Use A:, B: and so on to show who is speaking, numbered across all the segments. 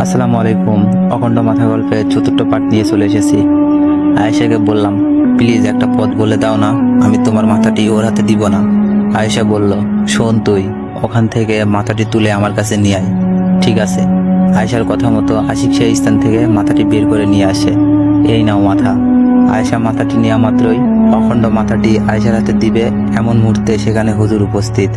A: আসসালামু আলাইকুম। অখণ্ড মাথা গল্পে চতুর্থ পাঠ নিয়ে চলে এসেছি। আয়েশাকে বললাম, প্লিজ একটা পথ বলে দাও না, আমি তোমার মাথাটি ওর হাতে দিব না। আয়েশা বলল, শোন তুই, ওখান থেকে মাথাটি তুলে আমার কাছে নিয়ে আয়। ঠিক আছে। আয়েশার কথা মতো আশিক সেই স্থান থেকে মাথাটি বের করে নিয়ে আসে। এই নাও মাথা। আয়েশা মাথাটি নেওয়া মাত্রই অখণ্ড মাথাটি আয়েশার হাতে দিবে এমন মুহূর্তে সেখানে হুজুর উপস্থিত।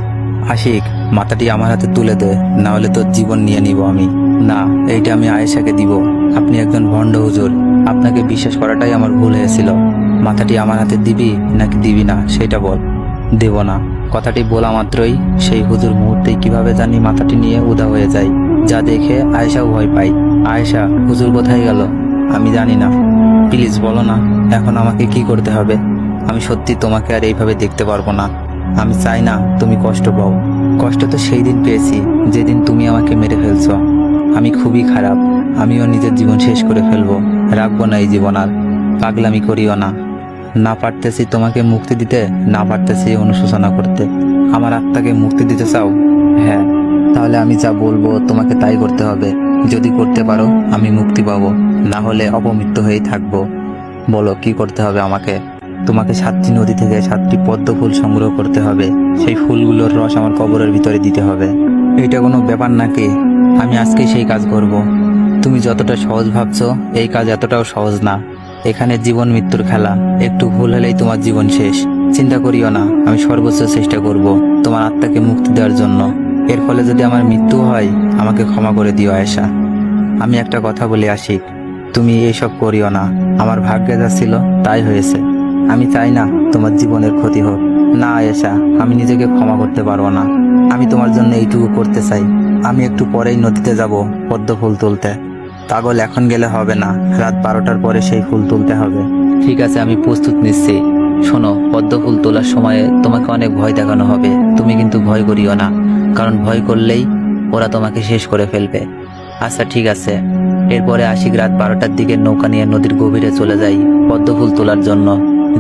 A: আশিক, মাথাটি আমার হাতে তুলে দে না হলে তোর জীবন নিয়ে নিব আমি। না, এইটা আমি আয়েশাকে দিব। আপনি একজন ভণ্ড হুজুর। আপনাকে বিশ্বাস করাটাই আমার ভুল হয়েছিল। মাথাটি আমার হাতে দিবি নাকি দিবি না, সেটা বল। দেব না। কথাটি বলা মাত্রই সেই হুজুর মুহূর্তেই কীভাবে জানি মাথাটি নিয়ে উদা হয়ে যায়। যা দেখে আয়েশাও ভয় পাই আয়েশা, হুজুর কোথায় গেল? আমি জানি না। প্লিজ বলো না, এখন আমাকে কি করতে হবে? আমি সত্যি তোমাকে আর এইভাবে দেখতে পারব না। আমি চাই না তুমি কষ্ট পাও। কষ্ট তো সেই দিন পেয়েছি, যেদিন তুমি আমাকে মেরে ফেলছো। আমি খুবই খারাপ। আমিও নিজের জীবন শেষ করে ফেলব। রাখব না এই জীবন আর। পাগলামি করিও না। না পারতেছি তোমাকে মুক্তি দিতে, না পারতেছি অনুশোচনা করতে। আমার আত্মাকে মুক্তি দিতে চাও? হ্যাঁ। তাহলে আমি যা বলব তোমাকে তাই করতে হবে। যদি করতে পারো, আমি মুক্তি পাবো। না হলে অপমৃত্যু হয়েই থাকব। বলো, কি করতে হবে আমাকে? তোমাকে সাতটি নদী থেকে সাতটি পদ্ম ফুল সংগ্রহ করতে হবে। সেই ফুলগুলোর রস আমার কবরের ভিতরে দিতে হবে। এটা কোনো ব্যাপার নাকি? আমি আজকে সেই কাজ করব। তুমি যতটা সহজ ভাবছ, এই কাজ এতটাও সহজ না। এখানে জীবন মৃত্যুর খেলা। একটু ভুল হলেই তোমার জীবন শেষ। চিন্তা করিও না, আমি সর্বোচ্চ চেষ্টা করব তোমার আত্মাকে মুক্তি দেওয়ার জন্য। এর ফলে যদি আমার মৃত্যু হয়, আমাকে ক্ষমা করে দিও, আয়েশা। আমি একটা কথা বলে আসি তুমি এইসব করিও না। আমার ভাগ্যে যা ছিল, তাই হয়েছে। আমি চাই না তোমার জীবনের ক্ষতি হোক। না, আয়েশা, আমি নিজেকে ক্ষমা করতে পারব না। আমি তোমার জন্য এইটুকু করতে চাই। আমি একটু পরেই নদীতে যাব পদ্ম ফুল তুলতে। পাগল এখন গেলে হবে না। রাত বারোটার পরে সেই ফুল তুলতে হবে। ঠিক আছে, আমি প্রস্তুত নিচ্ছি। শোনো, পদ্ম ফুল তোলার সময়ে তোমাকে অনেক ভয় দেখানো হবে। তুমি কিন্তু ভয় করিও না, কারণ ভয় করলেই ওরা তোমাকে শেষ করে ফেলবে। আচ্ছা ঠিক আছে। এরপরে আশিক রাত বারোটার দিকে নৌকা নিয়ে নদীর গভীরে চলে যাই পদ্ম ফুল তোলার জন্য।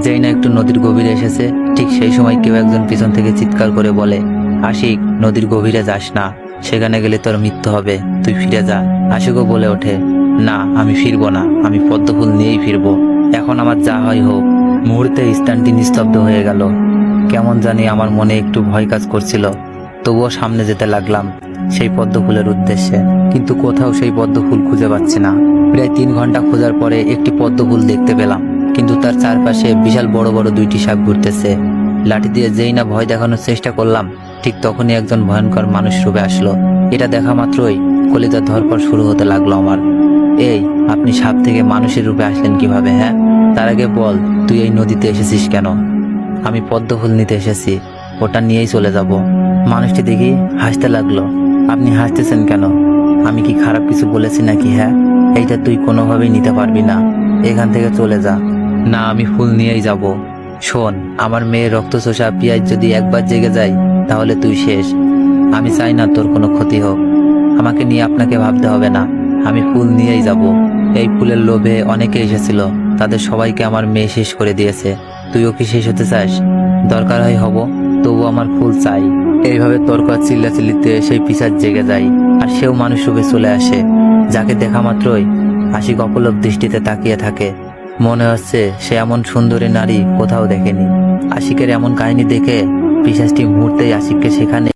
A: যেই না একটু নদীর গভীরে এসেছে, ঠিক সেই সময় কেউ একজন পিছন থেকে চিৎকার করে বলে, আশিক, নদীর গভীরে যাস না। সেখানে গেলে তোর মৃত্যু হবে। তুই ফিরে যা। আশিকও বলে ওঠে, না, আমি ফিরবো না। আমি পদ্মফুল নিয়েই ফিরবো। এখন আমার যা হয় হোক। মুহূর্তে স্থানটি নিস্তব্ধ হয়ে গেল। কেমন জানি আমার মনে একটু ভয় কাজ করছিল। তবুও সামনে যেতে লাগলাম সেই পদ্মফুলের উদ্দেশ্যে। কিন্তু কোথাও সেই পদ্মফুল খুঁজে পাচ্ছি না। প্রায় তিন ঘণ্টা খোঁজার পরে একটি পদ্মফুল দেখতে পেলাম। কিন্তু তার চারপাশে বিশাল বড় বড় দুইটি সাপ ঘুরতেছে। লাঠি দিয়ে যেই না ভয় দেখানোর চেষ্টা করলাম ঠিক তখনই একজন ভয়ঙ্কর মানুষ রূপে আসলো। এটা দেখা মাত্রই কলিজা ধরপর শুরু হতে লাগল আমার। এই, আপনি সাপ থেকে মানুষের রূপে আসলেন কীভাবে হ্যাঁ? তার আগে বল, তুই এই নদীতে এসেছিস কেন? আমি পদ্ম ফুল নিতে এসেছি, ওটা নিয়েই চলে যাব। মানুষটি দেখি হাসতে লাগল। আপনি হাসতেছেন কেন? আমি কি খারাপ কিছু বলেছি নাকি হ্যাঁ? এইটা তুই কোনোভাবেই নিতে পারবি না। এখান থেকে চলে যা। না, আমি ফুল নিয়েই যাব। শোন, আমার মেয়ের রক্ত চোষা পিয়াজ যদি একবার জেগে যায় তাহলে তুই শেষ। আমি চাই না তোর কোনো ক্ষতি হোক। আমাকে নিয়ে আপনাকে ভাবতে হবে না। আমি ফুল নিয়েই যাব। এই ফুলের লোভে অনেকে এসেছিল। তাদের সবাইকে আমার মেয়ে শেষ করে দিয়েছে। তুইও কি শেষ হতে চাস? দরকার হয় হব। তবু আমার ফুল চাই। এইভাবে তর্ক আর চিল্লাচিল্লিতে সেই পিসার জেগে যায়। আর সেও মানুষ রূপে চলে আসে। যাকে দেখা মাত্রই আশিক অপলক দৃষ্টিতে তাকিয়ে থাকে। মনে হচ্ছে সে এমন সুন্দরী নারী কোথাও দেখেনি। আশিকের এমন কাহিনী দেখে পিসাসটি মুহূর্তেই আশিককে সেখানে